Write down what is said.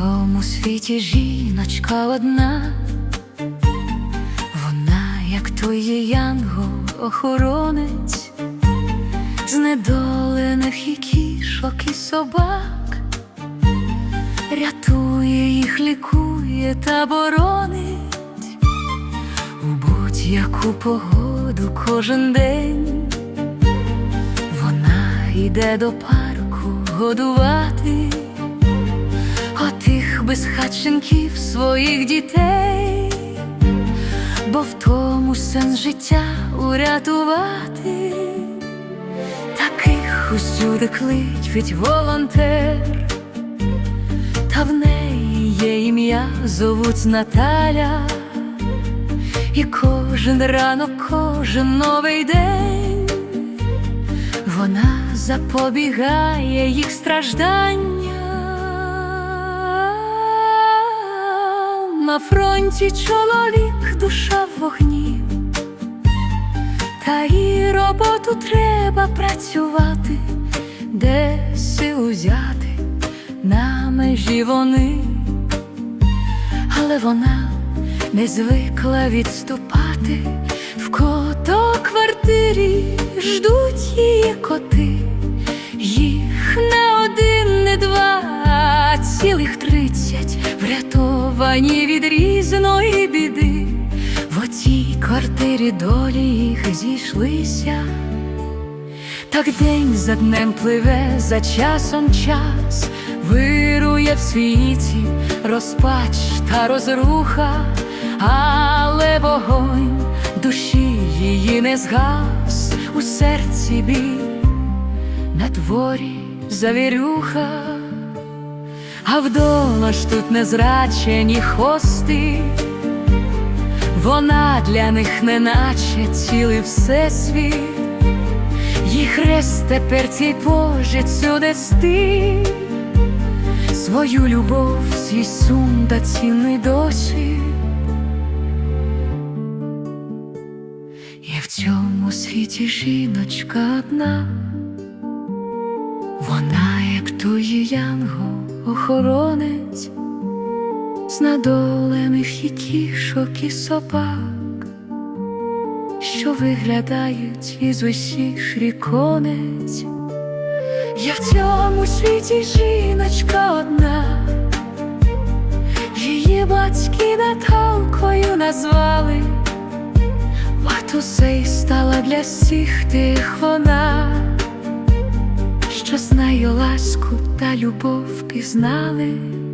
Цьому світі жіночка одна, вона, як є янгол охоронець, знедолених і кішок і собак, рятує їх, лікує та боронить. У будь-яку погоду кожен день. Вона йде до парку годувати. Отих безхатченків своїх дітей, бо в тому сенс життя урятувати, усюди кличуть волонтер, та в неї є ім'я, зовуть Наталя, і кожен ранок, кожен новий день. Вона запобігає їх стражданням. На фронті чоловік, душа в вогні, та і роботу треба працювати, де силу взяти на межі вони, але вона не звикла відступати в кото квартирі ждуть її коти, їх не один, не два, а цілих тридцять. Врятовані від різної біди. В долі їх зійшлися. Так день за днем пливе за часом час, вирує в світі розпач та розруха, але вогонь душі її не згас у серці біль, на дворі завірюха, а вдома ж тут незрачені хости. Вона для них неначе цілий всесвіт, їх хрест тепер цій пожицю нести, свою любов, свій сум та цінний досвід. Є в цьому світі жіночка одна, вона, як той янгол, охоронець, знадолених і кішок і собак, що виглядають із усіх ріконець. Я в цьому світі жіночка одна, її батьки Наталкою назвали, Ватусей стала для всіх тих вона, що з нею ласку та любов пізнали.